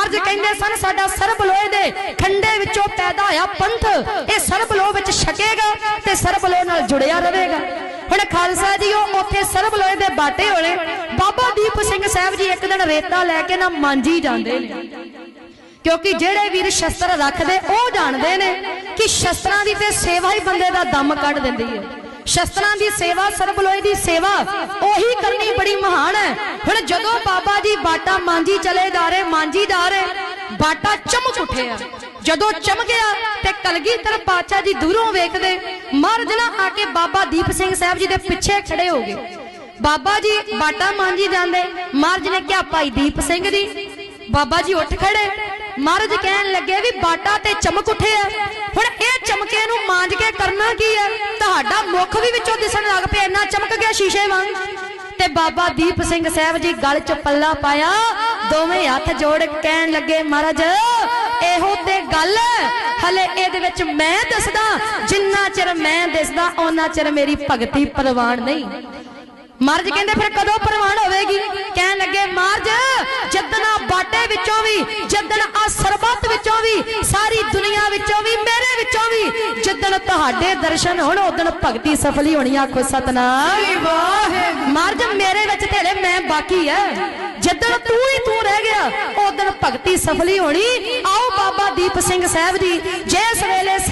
ਮਹਾਰਾਜ ਕਹਿੰਦੇ ਸਨ, ਸਾਡਾ ਸਰਬ ਲੋਹੇ ਦੇ ਖੰਡੇ ਵਿੱਚੋਂ ਪੈਦਾ ਹੋਇਆ ਪੰਥ, ਇਹ ਸਰਬ ਲੋਹ ਵਿੱਚ ਛਕੇਗਾ ਤੇ ਸਰਬ ਲੋਹ ਨਾਲ ਜੁੜਿਆ ਰਹੇਗਾ। ਹੁਣ ਖਾਲਸਾ ਜੀ, ਉਹ ਉੱਥੇ ਸਰਬ ਲੋਹੇ ਦੇ ਬਾਟੇ ਹੋਣੇ। ਬਾਬਾ ਦੀਪ ਸਿੰਘ ਸਾਹਿਬ ਜੀ ਇੱਕ ਦਿਨ ਰੇਤਾ ਲੈ ਕੇ ਨਾ ਮਾਂਜੀ ਜਾਂਦੇ ਨੇ। ਕਿਉਂਕਿ ਜਿਹੜੇ ਵੀਰ ਸ਼ਸਤਰ ਰੱਖਦੇ, ਉਹ ਜਾਣਦੇ ਨੇ ਕਿ ਸ਼ਸਤਰਾਂ ਦੀ ਤੇ ਸੇਵਾ ਹੀ ਬੰਦੇ ਦਾ ਦਮ ਕੱਢ ਦਿੰਦੀ ਹੈ। ਸ਼ਸਤਰਾਂ ਦੀ ਸੇਵਾ ਸਰਬਲੋਏ ਦੀ ਸੇਵਾ, ਉਹੀ ਕਰਨੀ ਬੜੀ ਮਹਾਨ ਬਾਟਾ ਮਾਂਜੀ ਚਲੇ ਜਾ ਬਾਟਾ ਚਮਕ ਉੱਠਿਆ। ਜਦੋਂ ਚਮਕਿਆ ਤੇ ਕਲਗੀਧਰ ਪਾਤਸ਼ਾਹ ਜੀ ਦੂਰੋਂ ਵੇਖਦੇ, ਮਹਾਰਾਜ ਆ ਕੇ ਬਾਬਾ ਦੀਪ ਸਿੰਘ ਸਾਹਿਬ ਜੀ ਦੇ ਪਿੱਛੇ ਖੜੇ ਹੋ ਗਏ। ਬਾਬਾ ਜੀ ਬਾਟਾ ਮਾਂਜੀ ਜਾਂਦੇ, ਮਹਾਰਾਜ ਨੇ ਕਿਹਾ, ਭਾਈ ਦੀਪ ਸਿੰਘ ਜੀ। ਬਾਬਾ ਜੀ ਉੱਠ ਖੜੇ। ਮਹਾਰਾਜ ਕਹਿਣ ਲੱਗੇ ਵੀ ਬਾਟਾ ਤੇ ਚਮਕ ਉੱਠਿਆ ਹੁਣ ਇਹ ਚਮਕੇ ਨੂੰ ਮਾਂਜ ਕੇ ਕਰਨਾ ਕੀ ਹੈ ਤੁਹਾਡਾ ਮੁਖ ਵੀ ਵਿੱਚੋਂ ਦਿਸਣ ਲੱਗ ਪਿਆ, ਇੰਨਾ ਚਮਕ ਗਿਆ ਸ਼ੀਸ਼ੇ ਵਾਂਗ। ਤੇ ਬਾਬਾ ਦੀਪ ਸਿੰਘ ਸਾਹਿਬ ਜੀ ਗਲ 'ਚ ਪੱਲਾ ਪਾਇਆ। ਦੋਵੇਂ ਹੱਥ ਜੋੜ ਕਹਿਣ ਲੱਗੇ, ਮਹਾਰਾਜ, ਇਹੋ ਤੇ ਗੱਲ ਹਲੇ ਇਹਦੇ ਵਿੱਚ ਮੈਂ ਦੱਸਦਾ, ਜਿੰਨਾ ਚਿਰ ਮੈਂ ਦੱਸਦਾ ਉਹਨਾਂ ਚਿਰ ਮੇਰੀ ਭਗਤੀ ਪ੍ਰਵਾਨ ਨਹੀਂ। ਮਹਾਰਾਜ ਕਹਿੰਦੇ, ਫਿਰ ਕਦੋਂ ਪ੍ਰਵਾਨ ਹੋਵੇਗੀ? ਕਹਿਣ ਲੱਗੇ, ਮਹਾਰਾਜ ਜਦਨ ਆ ਬਾਟੇ ਵਿੱਚੋਂ ਵੀ ਜਦਨ ਆ ਸਰਬੱਤ ਵਿੱਚੋਂ ਵੀ, ਸਾਰੀ ਦੁਨੀਆ ਵਿੱਚੋਂ ਵੀ ਵੀ ਜਦਨ ਤੁਹਾਡੇ ਦਰਸ਼ਨ ਹੋਣ ਉਦਣ ਭਗਤੀ ਸਫਲੀ ਹੋਣੀ ਆਖੋ ਸਤਨਾਮ। ਮਹਾਰਾਜ ਮੇਰੇ ਵਿੱਚ ਤੇਰੇ ਮੈਂ ਬਾਕੀ ਹੈ ਜਦਨ ਤੂੰ ਹੀ ਤੂੰ ਰਹਿ ਗਿਆ ਉਦਣ ਭਗਤੀ ਸਫਲੀ ਹੋਣੀ। ਆਓ ਬਾਬਾ ਦੀਪ ਸਿੰਘ ਸਾਹਿਬ ਜੀ ਜਿਸ ਵੇਲੇ